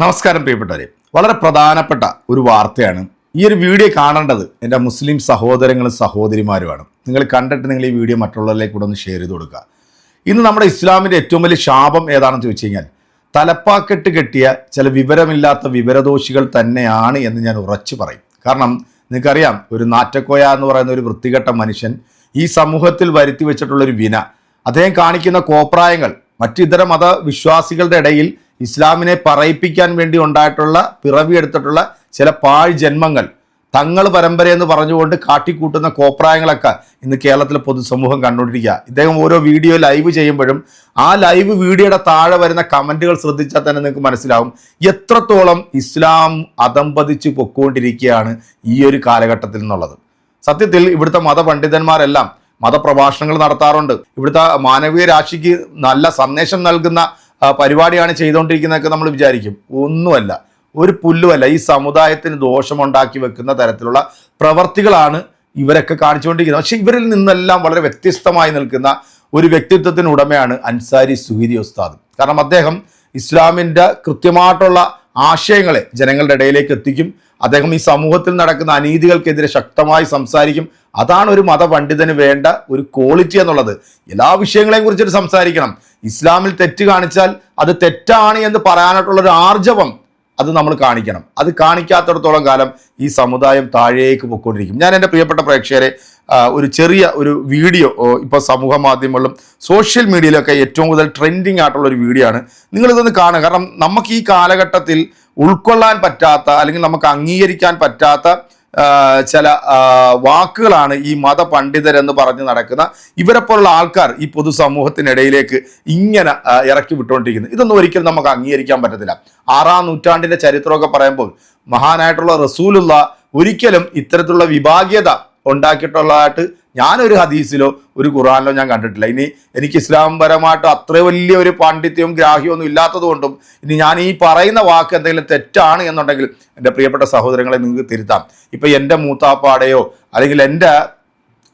നമസ്കാരം പ്രിയപ്പെട്ടവരെ. വളരെ പ്രധാനപ്പെട്ട ഒരു വാർത്തയാണ്. ഈ ഒരു വീഡിയോ കാണേണ്ടത് എന്റെ മുസ്ലിം സഹോദരങ്ങളും സഹോദരിമാരുമാണ്. നിങ്ങൾ കണ്ടിട്ട് നിങ്ങൾ ഈ വീഡിയോ മറ്റുള്ളവരിലേക്ക് കൂടെ ഒന്ന് ഷെയർ ചെയ്ത് കൊടുക്കുക. ഇന്ന് നമ്മുടെ ഇസ്ലാമിന്റെ ഏറ്റവും വലിയ ശാപം ഏതാണെന്ന് ചോദിച്ചു കഴിഞ്ഞാൽ തലപ്പാക്കെട്ട് കെട്ടിയ ചില വിവരമില്ലാത്ത വിവരദോഷികൾ തന്നെയാണ് എന്ന് ഞാൻ ഉറച്ചു പറയും. കാരണം നിങ്ങൾക്കറിയാം ഒരു നാറ്റക്കോയ എന്ന് പറയുന്ന ഒരു വൃത്തികെട്ട മനുഷ്യൻ ഈ സമൂഹത്തിൽ വരുത്തി വെച്ചിട്ടുള്ളൊരു വിന. അദ്ദേഹം കാണിക്കുന്ന കോപ്രായങ്ങൾ മറ്റു ഇതര മതവിശ്വാസികളുടെ ഇടയിൽ ഇസ്ലാമിനെ പറയിപ്പിക്കാൻ വേണ്ടി ഉണ്ടായിട്ടുള്ള പിറവിയെടുത്തിട്ടുള്ള ചില പാഴ് ജന്മങ്ങൾ തങ്ങൾ പരമ്പര എന്ന് പറഞ്ഞുകൊണ്ട് കാട്ടിക്കൂട്ടുന്ന കോപ്രായങ്ങളൊക്കെ ഇന്ന് കേരളത്തിലെ പൊതുസമൂഹം കണ്ടുകൊണ്ടിരിക്കുക. ഇദ്ദേഹം ഓരോ വീഡിയോ ലൈവ് ചെയ്യുമ്പോഴും ആ ലൈവ് വീഡിയോയുടെ താഴെ വരുന്ന കമന്റുകൾ ശ്രദ്ധിച്ചാൽ തന്നെ നിങ്ങൾക്ക് മനസ്സിലാവും എത്രത്തോളം ഇസ്ലാം അതമ്പതിച്ച് പൊക്കോണ്ടിരിക്കുകയാണ് ഈ ഒരു കാലഘട്ടത്തിൽ എന്നുള്ളത്. സത്യത്തിൽ ഇവിടുത്തെ മതപണ്ഡിതന്മാരെല്ലാം മതപ്രഭാഷണങ്ങൾ നടത്താറുണ്ട്. ഇവിടുത്തെ മാനവീയ രാശിക്ക് നല്ല സന്ദേശം നൽകുന്ന പരിപാടിയാണ് ചെയ്തുകൊണ്ടിരിക്കുന്നതൊക്കെ നമ്മൾ വിചാരിക്കും. ഒന്നുമല്ല ഒരു പുല്ലുമല്ല ഈ സമുദായത്തിന് ദോഷമുണ്ടാക്കി വെക്കുന്ന തരത്തിലുള്ള പ്രവർത്തികളാണ് ഇവരൊക്കെ കാണിച്ചുകൊണ്ടിരിക്കുന്നത്. പക്ഷെ ഇവരിൽ നിന്നെല്ലാം വളരെ വ്യത്യസ്തമായി നിൽക്കുന്ന ഒരു വ്യക്തിത്വത്തിന് ഉടമയാണ് അൻസാരി സുഹീരി ഉസ്താദ്. കാരണം അദ്ദേഹം ഇസ്ലാമിന്റെ കൃത്യമായിട്ടുള്ള ആശയങ്ങളെ ജനങ്ങളുടെ ഇടയിലേക്ക് എത്തിക്കും അദ്ദേഹം ഈ സമൂഹത്തിൽ നടക്കുന്ന അനീതികൾക്കെതിരെ ശക്തമായി സംസാരിക്കും. അതാണ് ഒരു മതപണ്ഡിതന് വേണ്ട ഒരു ക്വാളിറ്റി എന്നുള്ളത്. എല്ലാ വിഷയങ്ങളെയും കുറിച്ചിട്ട് സംസാരിക്കണം. ഇസ്ലാമിൽ തെറ്റ് കാണിച്ചാൽ അത് തെറ്റാണ് എന്ന് പറയാനായിട്ടുള്ള ഒരു ആർജവം അത് നമ്മൾ കാണിക്കണം. അത് കാണിക്കാത്തിടത്തോളം കാലം ഈ സമുദായം താഴേക്ക് പൊയ്ക്കൊണ്ടിരിക്കും. ഞാൻ എന്റെ പ്രിയപ്പെട്ട പ്രേക്ഷകരെ ഒരു ചെറിയ ഒരു വീഡിയോ ഇപ്പോൾ സമൂഹ മാധ്യമങ്ങളിലും സോഷ്യൽ മീഡിയയിലൊക്കെ ഏറ്റവും കൂടുതൽ ട്രെൻഡിങ് ആയിട്ടുള്ള ഒരു വീഡിയോ ആണ്. നിങ്ങളിതൊന്ന് കാണുക. കാരണം നമുക്ക് ഈ കാലഘട്ടത്തിൽ ഉൾക്കൊള്ളാൻ പറ്റാത്ത അല്ലെങ്കിൽ നമുക്ക് അംഗീകരിക്കാൻ പറ്റാത്ത ചില വാക്കുകളാണ് ഈ മതപണ്ഡിതരെന്ന് പറഞ്ഞ് നടക്കുന്ന ഇവരെ പോലുള്ള ആൾക്കാർ ഈ പൊതുസമൂഹത്തിനിടയിലേക്ക് ഇങ്ങനെ ഇറക്കി വിട്ടുകൊണ്ടിരിക്കുന്നത്. ഇതൊന്നും ഒരിക്കലും നമുക്ക് അംഗീകരിക്കാൻ പറ്റത്തില്ല. ആറാം നൂറ്റാണ്ടിന്റെ ചരിത്രമൊക്കെ പറയുമ്പോൾ മഹാനായിട്ടുള്ള റസൂലുള്ള ഒരിക്കലും ഇത്തരത്തിലുള്ള വിഭാഗീയത ഉണ്ടാക്കിയിട്ടുള്ളതായിട്ട് ഞാനൊരു ഹദീസിലോ ഒരു ഖുറാനിലോ ഞാൻ കണ്ടിട്ടില്ല. ഇനി എനിക്ക് ഇസ്ലാം പരമായിട്ട് അത്ര വലിയ ഒരു പാണ്ഡിത്യവും ഗ്രാഹ്യവും ഇല്ലാത്തതുകൊണ്ടും ഇല്ലാത്തത് കൊണ്ടും ഇനി ഞാൻ ഈ പറയുന്ന വാക്ക് എന്തെങ്കിലും തെറ്റാണ് എന്നുണ്ടെങ്കിൽ എന്റെ പ്രിയപ്പെട്ട സഹോദരങ്ങളെ നിങ്ങൾക്ക് തിരുത്താം. ഇപ്പം എന്റെ മൂത്താപ്പാടെയോ അല്ലെങ്കിൽ എന്റെ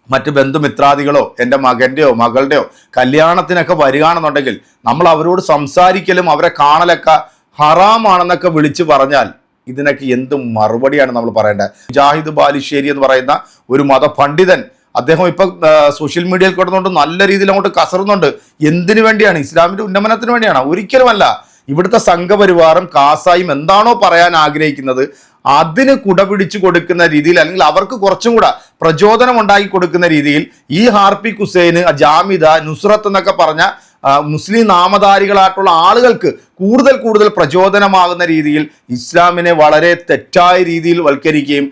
മറ്റ് ബന്ധുമിത്രാദികളോ എന്റെ മകന്റെയോ മകളുടെയോ കല്യാണത്തിനൊക്കെ വരികയാണെന്നുണ്ടെങ്കിൽ നമ്മൾ അവരോട് സംസാരിക്കലും അവരെ കാണലൊക്കെ ഹറാമാണെന്നൊക്കെ വിളിച്ചു പറഞ്ഞാൽ ഇതിനൊക്കെ എന്ത് മറുപടിയാണ് നമ്മൾ പറയേണ്ടത്? ജാഹിദ് ബാലിശ്ശേരി എന്ന് പറയുന്ന ഒരു മതപണ്ഡിതൻ അദ്ദേഹം ഇപ്പൊ സോഷ്യൽ മീഡിയയിൽ കിടന്നുകൊണ്ട് നല്ല രീതിയിൽ അങ്ങോട്ട് കസറുന്നുണ്ട്. എന്തിനു വേണ്ടിയാണ്? ഇസ്ലാമിന്റെ ഉന്നമനത്തിന് വേണ്ടിയാണ്. ഒരിക്കലുമല്ല. ഇവിടുത്തെ സംഘപരിവാറും കാസായും എന്താണോ പറയാൻ ആഗ്രഹിക്കുന്നത് അതിന് കുടപിടിച്ചു കൊടുക്കുന്ന രീതിയിൽ അല്ലെങ്കിൽ അവർക്ക് കുറച്ചും കൂടെ പ്രചോദനം ഉണ്ടാക്കി കൊടുക്കുന്ന രീതിയിൽ ഈ ഹാർപി ഹുസൈന് ജാമിദ നുസ്രത്ത് എന്നൊക്കെ പറഞ്ഞ മുസ്ലിം നാമധാരികളായിട്ടുള്ള ആളുകൾക്ക് കൂടുതൽ കൂടുതൽ പ്രചോദനമാകുന്ന രീതിയിൽ ഇസ്ലാമിനെ വളരെ തെറ്റായ രീതിയിൽ വൽക്കരിക്കുകയും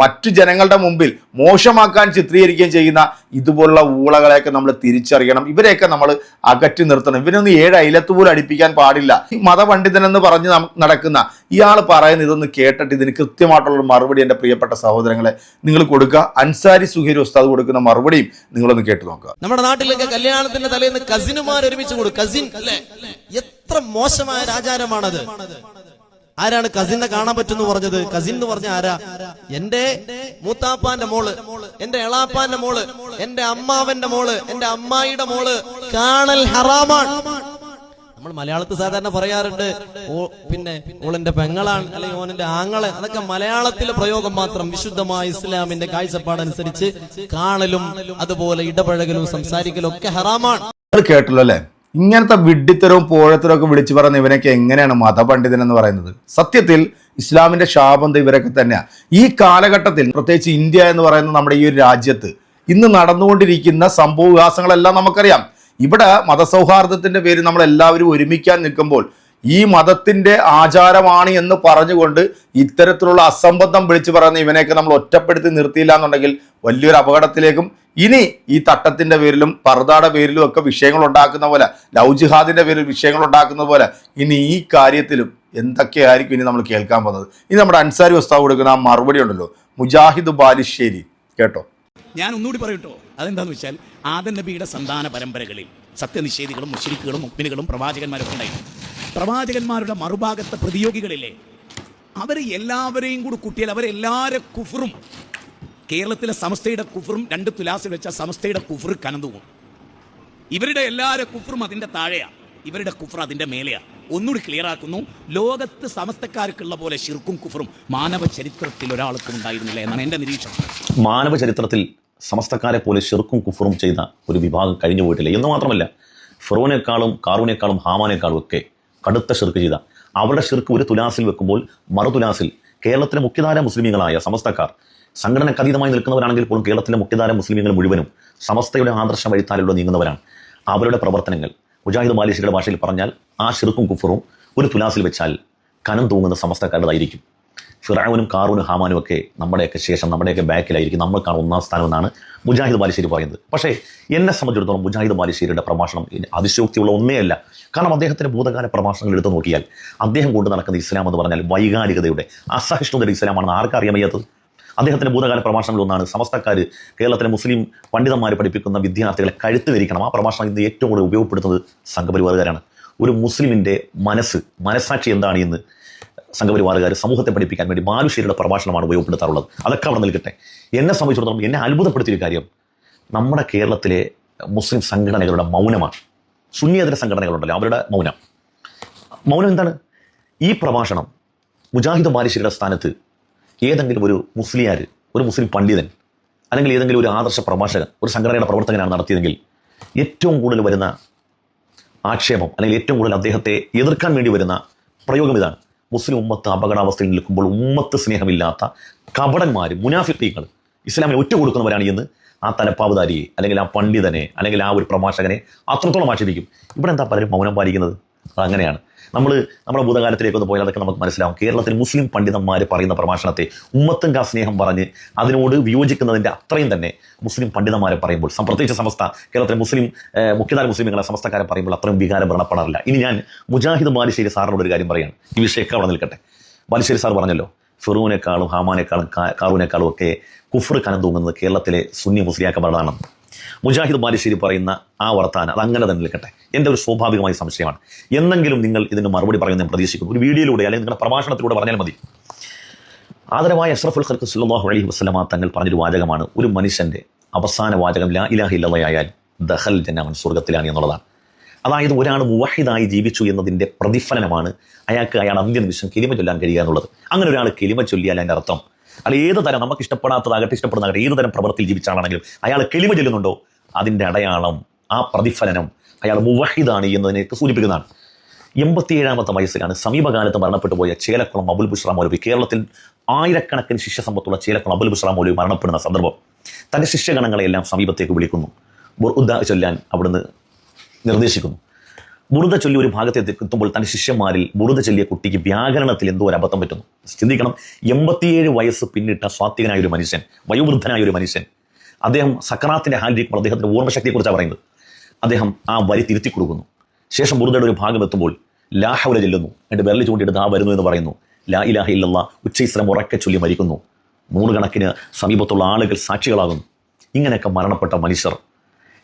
മറ്റു ജനങ്ങളുടെ മുമ്പിൽ മോശമാക്കാൻ ചിത്രീകരിക്കുകയും ചെയ്യുന്ന ഇതുപോലുള്ള ഊളകളെയൊക്കെ നമ്മൾ തിരിച്ചറിയണം. ഇവരെയൊക്കെ നമ്മൾ അകറ്റി നിർത്തണം. ഇവരൊന്നും ഏഴ് അയിലത്ത് പോലും അടിപ്പിക്കാൻ പാടില്ല. ഈ മതപണ്ഡിതൻ എന്ന് പറഞ്ഞ് നടക്കുന്ന ഇയാൾ പറയുന്ന ഇതൊന്ന് കേട്ടിട്ട് ഇതിന് കൃത്യമായിട്ടുള്ള മറുപടി എന്റെ പ്രിയപ്പെട്ട സഹോദരങ്ങളെ നിങ്ങൾ കൊടുക്കുക. അൻസാരി സുഹേരി ഉസ്താദ് കൊടുക്കുന്ന മറുപടിയും നിങ്ങളൊന്ന് കേട്ടു നോക്കുക. നമ്മുടെ നാട്ടിലൊക്കെ കല്യാണത്തിന്റെ തലേന്ന് കസിനുമാർ ഒരുമിച്ച് കൊടുക്കും. കസിൻ അല്ലേ? എത്ര മോശമായ ആചാരമാണത് ആരാണ് കസിനെ കാണാൻ പറ്റുന്നു പറഞ്ഞത്? കസിൻ എന്ന് പറഞ്ഞ ആരാ? എന്റെ മൂത്താപ്പാന്റെ മോൾ എന്റെ എളാപ്പാന്റെ മോൾ എന്റെ അമ്മാവന്റെ മോൾ എന്റെ അമ്മായിയുടെ മോൾ കാണൽ ഹറാമാണ്. നമ്മൾ മലയാളത്തിൽ സാധാരണ പറയാറുണ്ട് ഓ പിന്നെ ഓളെന്റെ പെങ്ങളാണ് അല്ലെങ്കിൽ ഓനെന്റെ ആങ്ങളെ. അതൊക്കെ മലയാളത്തിലെ പ്രയോഗം മാത്രം വിശുദ്ധമായ ഇസ്ലാമിന്റെ കാഴ്ചപ്പാടനുസരിച്ച് കാണലും അതുപോലെ ഇടപഴകലും സംസാരിക്കലും ഒക്കെ ഹറാമാണ്. കേട്ടല്ലോ അല്ലേ ഇങ്ങനത്തെ വിഡ്ഢിത്തരവും പോഴത്തരവും ഒക്കെ വിളിച്ചു പറയുന്ന ഇവനൊക്കെ എങ്ങനെയാണ് മതപണ്ഡിതൻ എന്ന് പറയുന്നത്? സത്യത്തിൽ ഇസ്ലാമിന്റെ ശാപം ഇവരൊക്കെ തന്നെയാണ് ഈ കാലഘട്ടത്തിൽ പ്രത്യേകിച്ച് ഇന്ത്യ എന്ന് പറയുന്ന നമ്മുടെ ഈ ഒരു രാജ്യത്ത് ഇന്ന് നടന്നുകൊണ്ടിരിക്കുന്ന സംഭവ വികാസങ്ങളെല്ലാം നമുക്കറിയാം. ഇവിടെ മതസൗഹാർദ്ദത്തിന്റെ പേരിൽ നമ്മളെല്ലാവരും ഒരുമിക്കാൻ നിൽക്കുമ്പോൾ ഈ മതത്തിന്റെ ആചാരമാണ് എന്ന് പറഞ്ഞുകൊണ്ട് ഇത്തരത്തിലുള്ള അസംബന്ധം വിളിച്ചു പറയുന്ന ഇവനെയൊക്കെ നമ്മൾ ഒറ്റപ്പെടുത്തി നിർത്തിയില്ല എന്നുണ്ടെങ്കിൽ വലിയൊരു അപകടത്തിലേക്കും ഇനി ഈ തട്ടത്തിന്റെ പേരിലും പർദാടെ പേരിലും ഒക്കെ വിഷയങ്ങൾ ഉണ്ടാക്കുന്ന പോലെ ലവ് ജിഹാദിന്റെ പേരിൽ വിഷയങ്ങൾ ഉണ്ടാക്കുന്ന പോലെ ഇനി ഈ കാര്യത്തിലും എന്തൊക്കെയായിരിക്കും ഇനി നമ്മൾ കേൾക്കാൻ പോകുന്നത്? ഇനി നമ്മുടെ അൻസാരി വസ്താവ് കൊടുക്കുന്ന ആ മറുപടി ഉണ്ടല്ലോ മുജാഹിദ് ബാലിശ്ശേരി കേട്ടോ? ഞാൻ ഒന്നുകൂടി പറയട്ടോ അതെന്താന്ന് വെച്ചാൽ ആദൻ നബിയുടെ സന്താന പരമ്പരകളിൽ സത്യനിഷേധികളും മുഷരിക്കുകളും മുക്മിനുകളും പ്രവാചകന്മാരൊക്കെ ഉണ്ടായിരുന്നു. പ്രവാചകന്മാരുടെ മറുഭാഗത്തെ പ്രതിയോഗികളില്ലേ അവർ എല്ലാവരെയും കൂടി കുട്ടിയാൽ അവരെല്ലാരെ കുഫറും കേരളത്തിലെ സമസ്തയുടെ കുഫറും രണ്ട് തുലാസിൽ വെച്ച സമസ്തയുടെ കുഫർ കനന്തുപോകും ഇവരുടെ എല്ലാവരുടെ കുഫറും അതിന്റെ താഴെയാണ് ഇവരുടെ കുഫർ അതിന്റെ മേലെയാണ് ഒന്നുകൂടി ക്ലിയർ ആക്കുന്നു ലോകത്ത് സമസ്തക്കാർക്കുള്ള പോലെ ശിർക്കും കുഫറും മാനവ ചരിത്രത്തിൽ ഒരാൾക്കും ഉണ്ടായിരുന്നില്ല എന്നാണ് എന്റെ നിരീക്ഷണം. മാനവ ചരിത്രത്തിൽ സമസ്തക്കാരെ പോലെ ശിർക്കും കുഫറും ചെയ്ത ഒരു വിഭാഗം കഴിഞ്ഞു പോയിട്ടില്ല എന്ന് മാത്രമല്ല ഫെറോനേക്കാളും കാറൂനേക്കാളും ഹാമാനേക്കാളും ഒക്കെ കടുത്ത ഷിർക്ക് ചെയ്ത. അവരുടെ ഷിർക്ക് ഒരു തുലാസിൽ വെക്കുമ്പോൾ മറുതുലാസിൽ കേരളത്തിലെ മുഖ്യധാര മുസ്ലിമീങ്ങളായ സമസ്തക്കാർ സംഘടനക്ക് അതീതമായി നിൽക്കുന്നവരാണെങ്കിൽ പോലും കേരളത്തിലെ മുഖ്യധാര മുസ്ലിമീങ്ങൾ മുഴുവനും സമസ്തയുടെ ആദർശ വഴിത്താലിലൂടെ നീങ്ങുന്നവരാണ്. അവരുടെ പ്രവർത്തനങ്ങൾ മുജാഹിദ് മാലേഷ്യയുടെ ഭാഷയിൽ പറഞ്ഞാൽ ആ ഷിർക്കും കുഫറും ഒരു തുലാസിൽ വെച്ചാൽ കനം തൂങ്ങുന്ന സമസ്തക്കാരുടേതായിരിക്കും. ഫിറാവുനും കാറൂനും ഹാമാനും ഒക്കെ നമ്മുടെയൊക്കെ ശേഷം നമ്മുടെയൊക്കെ ബാക്കിലായിരിക്കും നമ്മൾക്കാണ് ഒന്നാം സ്ഥാനം എന്നാണ് മുജാഹിദ് ബാലിശ്ശേരി പറയുന്നത്. പക്ഷേ എന്നെ സംബന്ധിച്ചിടത്തോളം മുജാഹിദ് ബാലിശ്ശേരിയുടെ പ്രഭാഷണം അതിശയോക്തിയുള്ള ഒന്നേ അല്ല. കാരണം അദ്ദേഹത്തിന്റെ ഭൂതകാല പ്രഭാഷണങ്ങൾ എടുത്തു നോക്കിയാൽ അദ്ദേഹം കൊണ്ട് നടക്കുന്ന ഇസ്ലാം എന്ന് പറഞ്ഞാൽ വൈകാരികതയുടെ അസഹിഷ്ണുതയുടെ ഇസ്ലാമാണെന്ന് ആർക്കറിയാൻ വയ്യാത്തത് അദ്ദേഹത്തിന്റെ ഭൂതകാല പ്രഭാഷണങ്ങളിൽ ഒന്നാണ് സമസ്തക്കാർ കേരളത്തിലെ മുസ്ലിം പണ്ഡിതന്മാർ പഠിപ്പിക്കുന്ന വിദ്യാർത്ഥികളെ കഴുത്ത് ധരിക്കണം ആ പ്രഭാഷണം ഇന്ന് ഏറ്റവും കൂടുതൽ ഉപയോഗപ്പെടുത്തുന്നത് സംഘപരിവാറുകാരാണ്. ഒരു മുസ്ലിമിന്റെ മനസ്സ് മനസ്സാക്ഷി എന്താണ് എന്ന് സംഘപരിവാറുകാർ സമൂഹത്തെ പഠിപ്പിക്കാൻ വേണ്ടി മാനുഷ്യരുടെ പ്രഭാഷണമാണ് ഉപയോഗപ്പെടുത്താറുള്ളത്. അതൊക്കെ അവിടെ നിൽക്കട്ടെ. എന്നെ സംബന്ധിച്ചിടത്തോളം എന്നെ അത്ഭുതപ്പെടുത്തിയൊരു കാര്യം നമ്മുടെ കേരളത്തിലെ മുസ്ലിം സംഘടനകളുടെ മൗനമാണ്. സുന്നിയതര സംഘടനകളുണ്ടല്ലോ അവരുടെ മൗനം. മൗനം എന്താണ്? ഈ പ്രഭാഷണം മുജാഹിദ് മാലിശ്ശേരിയുടെ സ്ഥാനത്ത് ഏതെങ്കിലും ഒരു മുസ്ലിയാർ ഒരു മുസ്ലിം പണ്ഡിതൻ അല്ലെങ്കിൽ ഏതെങ്കിലും ഒരു ആദർശ പ്രഭാഷകൻ ഒരു സംഘടനയുടെ പ്രവർത്തകനാണ് നടത്തിയതെങ്കിൽ ഏറ്റവും കൂടുതൽ വരുന്ന ആക്ഷേപം അല്ലെങ്കിൽ ഏറ്റവും കൂടുതൽ അദ്ദേഹത്തെ എതിർക്കാൻ വേണ്ടി വരുന്ന പ്രയോഗം ഇതാണ്. മുസ്ലിം ഉമ്മത്ത് അപകടാവസ്ഥയിൽ നിൽക്കുമ്പോൾ ഉമ്മത്ത് സ്നേഹമില്ലാത്ത കപടന്മാർ മുനാഫിത്തീങ്ങൾ ഇസ്ലാമിനെ ഒറ്റ കൊടുക്കുന്നവരാണ് എന്ന് ആ തലപ്പാവുധാരിയെ അല്ലെങ്കിൽ ആ പണ്ഡിതനെ അല്ലെങ്കിൽ ആ ഒരു പ്രഭാഷകനെ അത്രത്തോളം ആക്ഷേപിക്കും. ഇവിടെ എന്താ പലരും മൗനം പാലിക്കുന്നത്? അതങ്ങനെയാണ്. നമ്മൾ നമ്മുടെ ഭൂതകാലത്തിലേക്ക് ഒന്ന് പോയാൽ അതൊക്കെ നമുക്ക് മനസ്സിലാവും. കേരളത്തിൽ മുസ്ലിം പണ്ഡിതന്മാർ പറയുന്ന പ്രഭാഷണത്തെ ഉമ്മത്തും കാ സ്നേഹം പറഞ്ഞ് അതിനോട് വിയോജിക്കുന്നതിന്റെ അത്രയും തന്നെ മുസ്ലിം പണ്ഡിതന്മാരെ പറയുമ്പോൾ പ്രത്യേകിച്ച് സമസ്ത കേരളത്തിലെ മുസ്ലിം മുഖ്യധാര മുസ്ലിങ്ങളെ സമസ്തക്കാരെ പറയുമ്പോൾ അത്രയും വികാരം വ്രണപ്പെടാറില്ല. ഇനി ഞാൻ മുജാഹിദ് ബാലിശ്ശേരി സാറിനോട് ഒരു കാര്യം പറയാണ്. ഈ വിഷയമൊക്കെ അവിടെ നിൽക്കട്ടെ. ബാലിശ്ശേരി സാർ പറഞ്ഞല്ലോ ഫിറൂനേക്കാളും ഹാമാനേക്കാളും കാറൂനേക്കാളും ഒക്കെ കുഫർ കനം തൂങ്ങുന്നത് കേരളത്തിലെ സുന്നി മുസ്ലിയാക്കന്മാരാണ് മുജാഹിദ് ബാലിശ്ശേരി പറയുന്ന ആ വർത്താനം അത് അങ്ങനെ തന്നെ നിൽക്കട്ടെ. എന്റെ ഒരു സ്വാഭാവികമായ സംശയമാണ്. എന്നെങ്കിലും നിങ്ങൾ ഇതിന് മറുപടി പറയുമെന്ന് ഞാൻ പ്രതീക്ഷിക്കുന്നു. ഒരു വീഡിയോയിലൂടെ അല്ലെങ്കിൽ നിങ്ങളുടെ പ്രഭാഷണത്തിലൂടെ പറഞ്ഞാൽ മതി. ആദരവായ അഷ്റഫുൽ ഖൽക്ക് സുല്ലാഹു അലൈഹി വസ്ലമ തങ്ങൾ പറഞ്ഞൊരു വാചകമാണ്. ഒരു മനുഷ്യന്റെ അവസാന വാചകം ലാ ഇലാഹ ഇല്ലതയായാൽ ദഹൽ ജന്നവൻ സ്വർഗത്തിലാണ് എന്നുള്ളതാണ്. അതായത് ഒരാൾ മുവഹിദായി ജീവിച്ചു എന്നതിന്റെ പ്രതിഫലനമാണ് അയാൾക്ക് അയാൾ അന്ത്യനിമിഷം കിലിമ ചൊല്ലാൻ കഴിയുക എന്നുള്ളത്. അങ്ങനെ ഒരാൾ കിലിമ ചൊല്ലിയാൽ അതിന്റെ അർത്ഥം. അയാൾ ഏത് തരം നമുക്ക് ഇഷ്ടപ്പെടാത്തതാകട്ടെ ഇഷ്ടപ്പെടുന്നതാകട്ടെ ഏത് തരം പ്രവൃത്തിയിൽ ജീവിച്ചാണെങ്കിലും അയാൾ കിലിമ ചൊല്ലുന്നുണ്ടോ? അതിന്റെ അടയാളം ആ പ്രതിഫലനം അയാൾ മുവഹിദാണ് എന്നതിനെയൊക്കെ സൂചിപ്പിക്കുന്നതാണ്. എൺപത്തിയേഴാമത്തെ വയസ്സിലാണ് സമീപകാലത്ത് മരണപ്പെട്ടു പോയ ചേലക്കുളം അബുൽ ബുഷ്ര മൗലവി. കേരളത്തിൽ ആയിരക്കണക്കിന് ശിഷ്യ സമ്പത്തുള്ള ചേലക്കുളം അബുൽ ബുഷ്ര മൗലവി മരണപ്പെടുന്ന സന്ദർഭം തന്റെ ശിഷ്യഗണങ്ങളെല്ലാം സമീപത്തേക്ക് വിളിക്കുന്നു. ബുർദ ചൊല്ലാൻ അവിടുന്ന് നിർദ്ദേശിക്കുന്നു. ബുറുദ ചൊല്ലി ഒരു ഭാഗത്തേക്ക് എത്തുമ്പോൾ തന്റെ ശിഷ്യന്മാരിൽ ബുറുദ ചൊല്ലിയ കുട്ടിക്ക് വ്യാകരണത്തിൽ എന്തോ ഒരു അബദ്ധം പറ്റുന്നു. ചിന്തിക്കണം എൺപത്തിയേഴ് വയസ്സ് പിന്നിട്ട സ്വാത്വികനായ ഒരു മനുഷ്യൻ വയോവൃദ്ധനായ ഒരു മനുഷ്യൻ അദ്ദേഹം സക്രാത്തിന്റെ ഇരിക്കുമ്പോൾ അദ്ദേഹത്തിന്റെ ഓർമ്മശക്തിയെക്കുറിച്ചാണ് പറയുന്നത്. അദ്ദേഹം ആ വരി തിരുത്തി കൊടുക്കുന്നു. ശേഷം ബുറുദയുടെ ഒരു ഭാഗം എത്തുമ്പോൾ ലാഹവല ചെല്ലുന്നു എന്നിട്ട് വിരൽ ചൂണ്ടിയിട്ട് ദാ വരുന്നു എന്ന് പറയുന്നു. ലാ ഇലാഹ ഇല്ലല്ല ഉച്ചൈസ്രം ഉറക്കെ ചൊല്ലി മരിക്കുന്നു. നൂറുകണക്കിന് സമീപത്തുള്ള ആളുകൾ സാക്ഷികളാകുന്നു. ഇങ്ങനെയൊക്കെ മരണപ്പെട്ട മനുഷ്യർ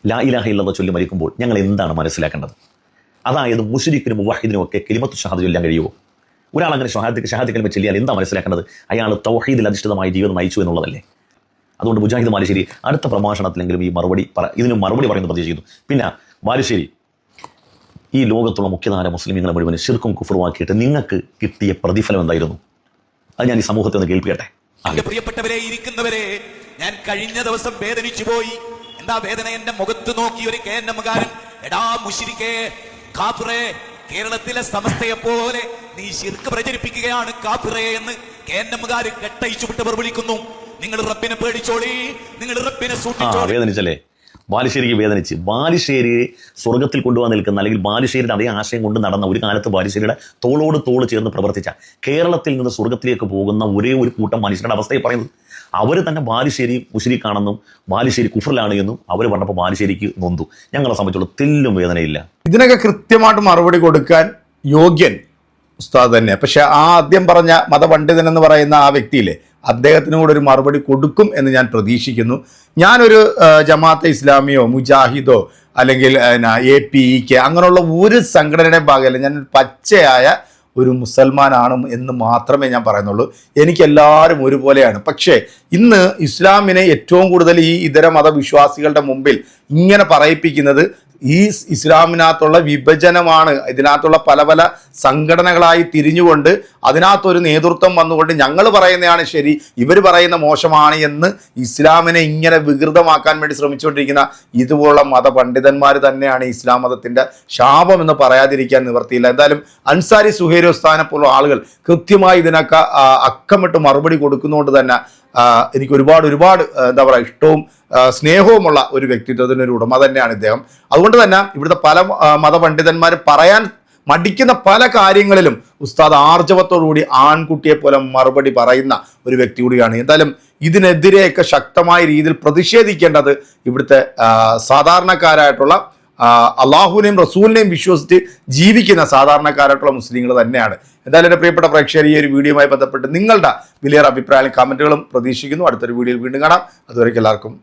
ലാ ഇലാഹ ഇല്ലെന്ന് ചൊല്ലി മരിക്കുമ്പോൾ ഞങ്ങൾ എന്താണ് മനസ്സിലാക്കേണ്ടത്? അതായത് മുഷരിക്കിനും മുവാഹിദിനും ഒക്കെ കിലിമത്ത് ഷഹാദ് ചൊല്ലാൻ കഴിയുമോ? ഒരാൾ അങ്ങനെ ഷഹാദ് ഷഹാദ് ചൊല്ലിയാൽ എന്താ മനസ്സിലാക്കേണ്ടത്? അയാൾ തൗഹീദിൽ അധിഷ്ഠിതമായ ജീവിതം നയിച്ചു എന്നുള്ളതല്ലേ? അതുകൊണ്ട് മുജാഹിദ് മാലിശ്ശേരി അടുത്ത പ്രഭാഷണത്തിലെങ്കിലും ഈ മറുപടി പറ- ഇതിന് മറുപടി പറയുന്നത് പ്രതീക്ഷിക്കുന്നു. പിന്നെ മാലിശ്ശേരി ഈ ലോകത്തുള്ള മുഖ്യധാര മുസ്ലിമീങ്ങളെ മുഴുവൻ ശിർക്കും കുഫറുമാക്കിയിട്ട് നിങ്ങൾക്ക് കിട്ടിയ പ്രതിഫലം എന്തായിരുന്നു? അത് ഞാൻ ഈ സമൂഹത്തിൽ നിന്ന് കേൾപ്പിക്കട്ടെ. എന്റെ പ്രിയപ്പെട്ടവരെ ഇരിക്കുന്നവരെ ഞാൻ കഴിഞ്ഞ ദിവസം വേദനിച്ചു പോയി. എന്താ വേദന? എന്റെ മുഖത്ത് നോക്കി ഒരു കെ എൻ എമ്മുകാരൻ എടാ മുഷിരിക്കേ കാപ്പുറേ കേരളത്തിലെ സമസ്തയെ പോലെ നീ ശിർക്ക് പ്രചരിപ്പിക്കുകയാണ് കാപ്പുറേ എന്ന് കെ എൻ എമ്മുകാര് കെട്ടയിച്ചു വിട്ടവർ വിളിക്കുന്നു നിങ്ങൾ റബ്ബിനെ പേടിച്ചോളി. നിങ്ങൾ റബ്ബിനെ ആ സൂക്ഷിച്ചോളി. വേദനിച്ചല്ലേ? ബാലുശ്ശേരിക്ക് വേദനിച്ച്. ബാലുശ്ശേരി സ്വർഗത്തിൽ കൊണ്ടുപോകാൻ നിൽക്കുന്ന അല്ലെങ്കിൽ ബാലുശ്ശേരിയുടെ അതേ ആശയം കൊണ്ട് നടന്ന ഒരു കാലത്ത് ബാലുശ്ശേരിയുടെ തോളോട് തോൾ ചേർന്ന് പ്രവർത്തിച്ച കേരളത്തിൽ നിന്ന് സ്വർഗത്തിലേക്ക് പോകുന്ന ഒരേ ഒരു കൂട്ടം മനുഷ്യരുടെ അവസ്ഥയെ പറയുന്നത്. അവർ തന്നെ ബാലുശ്ശേരി മുസ്ലിക്കാണെന്നും ബാലുശ്ശേരി കുഫറിലാണ് എന്നും അവർ പറഞ്ഞപ്പോൾ ബാലുശ്ശേരിക്ക് നൊന്തു. ഞങ്ങളെ സംബന്ധിച്ചുള്ള തെല്ലും വേദനയില്ല. ഇതിനൊക്കെ കൃത്യമായിട്ട് മറുപടി കൊടുക്കാൻ യോഗ്യൻ ഉസ്താദ് തന്നെ പക്ഷെ ആ ആദ്യം പറഞ്ഞ മതപണ്ഡിതൻ എന്ന് പറയുന്ന ആ വ്യക്തിയിലെ അദ്ദേഹത്തിന് കൂടെ ഒരു മറുപടി കൊടുക്കും എന്ന് ഞാൻ പ്രതീക്ഷിക്കുന്നു. ഞാനൊരു ജമാഅത്തെ ഇസ്ലാമിയോ മുജാഹിദോ അല്ലെങ്കിൽ എ പി ഇ കെ അങ്ങനെയുള്ള ഒരു സംഘടനയുടെ ഭാഗമല്ല. ഞാൻ പച്ചയായ ഒരു മുസൽമാനാണ് എന്ന് മാത്രമേ ഞാൻ പറയുന്നുള്ളൂ. എനിക്കെല്ലാവരും ഒരുപോലെയാണ്. പക്ഷേ ഇന്ന് ഇസ്ലാമിനെ ഏറ്റവും കൂടുതൽ ഈ ഇതര മതവിശ്വാസികളുടെ മുമ്പിൽ ഇങ്ങനെ പറയിപ്പിക്കുന്നത് ഈ ഇസ്ലാമിനകത്തുള്ള വിഭജനമാണ്. ഇതിനകത്തുള്ള പല പല സംഘടനകളായി തിരിഞ്ഞുകൊണ്ട് അതിനകത്തൊരു നേതൃത്വം വന്നുകൊണ്ട് ഞങ്ങൾ പറയുന്നതാണ് ശരി ഇവർ പറയുന്ന മോശമാണ് എന്ന് ഇസ്ലാമിനെ ഇങ്ങനെ വികൃതമാക്കാൻ വേണ്ടി ശ്രമിച്ചുകൊണ്ടിരിക്കുന്ന ഇതുപോലുള്ള മതപണ്ഡിതന്മാർ തന്നെയാണ് ഇസ്ലാം മതത്തിന്റെ ശാപം എന്ന് പറയാതിരിക്കാൻ നിവർത്തിയില്ല. എന്തായാലും അൻസാരി സുഹേരോ സ്ഥാനെ പോലുള്ള ആളുകൾ കൃത്യമായി ഇതിനൊക്കെ അക്കമിട്ട് മറുപടി കൊടുക്കുന്നതുകൊണ്ട് തന്നെ എനിക്ക് ഒരുപാട് ഒരുപാട് എന്താ പറയുക ഇഷ്ടവും സ്നേഹവുമുള്ള ഒരു വ്യക്തിത്വത്തിന്റെ ഒരു ഉടമ തന്നെയാണ് ഇദ്ദേഹം. അതുകൊണ്ട് തന്നെ ഇവിടുത്തെ പല മതപണ്ഡിതന്മാർ പറയാൻ മടിക്കുന്ന പല കാര്യങ്ങളിലും ഉസ്താദ് ആർജവത്തോടുകൂടി ആൺകുട്ടിയെ പോലെ മറുപടി പറയുന്ന ഒരു വ്യക്തി കൂടിയാണ്. എന്തായാലും ഇതിനെതിരെയൊക്കെ ശക്തമായ രീതിയിൽ പ്രതിഷേധിക്കേണ്ടത് ഇവിടുത്തെ സാധാരണക്കാരായിട്ടുള്ള അള്ളാഹുവിനെയും റസൂലിനെയും വിശ്വസിച്ച് ജീവിക്കുന്ന സാധാരണക്കാരായിട്ടുള്ള മുസ്ലിങ്ങൾ തന്നെയാണ്. എന്തായാലും എന്റെ പ്രിയപ്പെട്ട പ്രേക്ഷകർ ഈ ഒരു വീഡിയോയുമായി ബന്ധപ്പെട്ട് നിങ്ങളുടെ വലിയ അഭിപ്രായങ്ങളും കമന്റുകളും പ്രതീക്ഷിക്കുന്നു. അടുത്തൊരു വീഡിയോയിൽ വീണ്ടും കാണാം. അതുവരേക്കും എല്ലാവർക്കും